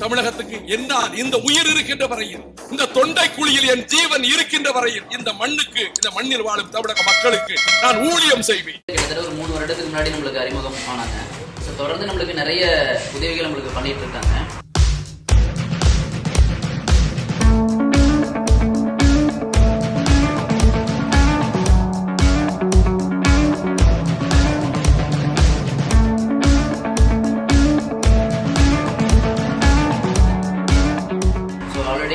தமிழகத்துக்கு என்னால் இந்த உயிர் இருக்கின்ற வரையில் இந்த தொண்டை குழியில் என் ஜீவன் இருக்கின்ற வரையில் இந்த மண்ணுக்கு இந்த மண்ணில் வாழும் தமிழக மக்களுக்கு நான் ஊழியம் செய்வேன். கிட்டத்தட்ட ஒரு மூணு வருடத்துக்கு முன்னாடி நம்மளுக்கு அறிமுகம் ஆனாங்க. தொடர்ந்து நம்மளுக்கு நிறைய உதவிகள் நம்மளுக்கு பண்ணிட்டு இருக்காங்க.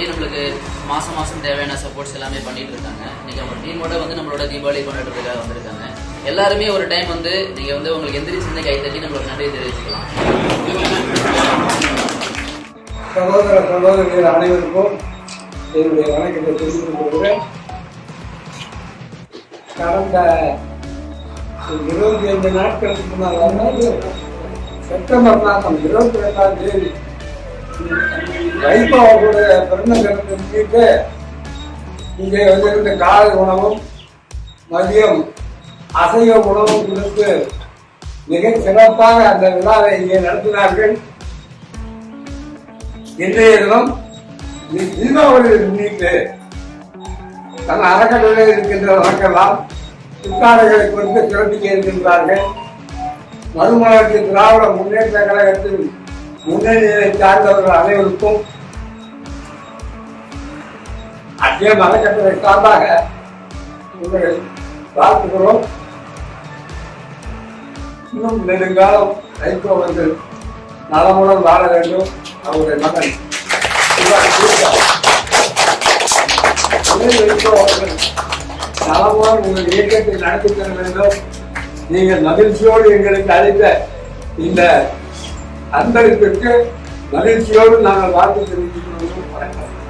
ஆல்ரெடி நம்மளுக்கு மாசம் மாசம் தேவையான சப்போர்ட்ஸ் எல்லாமே பண்ணிட்டு இருக்காங்க. இன்னைக்கு நம்ம டீமோட வந்து நம்மளோட தீபாவளி கொண்டாடுறதுக்காக வந்திருக்காங்க. எல்லாருமே ஒரு டைம் வந்து நீங்க வந்து உங்களுக்கு எந்திரிச்சு கை தட்டி நம்மளுக்கு நன்றி தெரிவிச்சுக்கலாம். சகோதர சகோதரிகள் அனைவருக்கும் என்னுடைய வணக்கத்தை தெரிவித்துக் கொள்கிறேன். கடந்த இருபத்தி ஐந்து நாட்களுக்கு முன்னால் செப்டம்பர் மாதம் இருபத்தி ரெண்டாம் தேதி வைகோ பிறந்த தினத்தை முன்னிட்டு இங்கே வந்திருந்த காலை உணவும் மதியம் அசைவ உணவும் கொடுத்து மிக சிறப்பாக அந்த விழாவை இங்கே நடத்தினார்கள். இன்றைய தினம் தீபாவளியை முன்னிட்டு தன் இருக்கின்ற வழக்கெல்லாம் புத்தாடைகளை குறித்து சிறப்பிக்க இருக்கின்றார்கள். மறுமலர்ச்சி திராவிட முன்னேற்ற கழகத்தின் முன்னணியை சார்ந்தவர்கள் அனைவருக்கும் அத்தியம் அறக்கட்டளை சார்பாக உங்களை வாழ்த்துகிறோம் இன்னும் நெடுங்காலம் வைகோ வந்து நலமுடன் வாழ வேண்டும். அவருடைய மகன் இவர் வைகோ அவர்கள் நலமுடன் உங்கள் இயக்கத்தை நடத்தி தர வேண்டும். நீங்கள் மகிழ்ச்சியோடு எங்களுக்கு அளித்த இந்த அன்பளிப்பிற்கு மகிழ்ச்சியோடு நாங்கள் வாழ்த்து தெரிவித்துக் கொள்வோம் வணக்கம்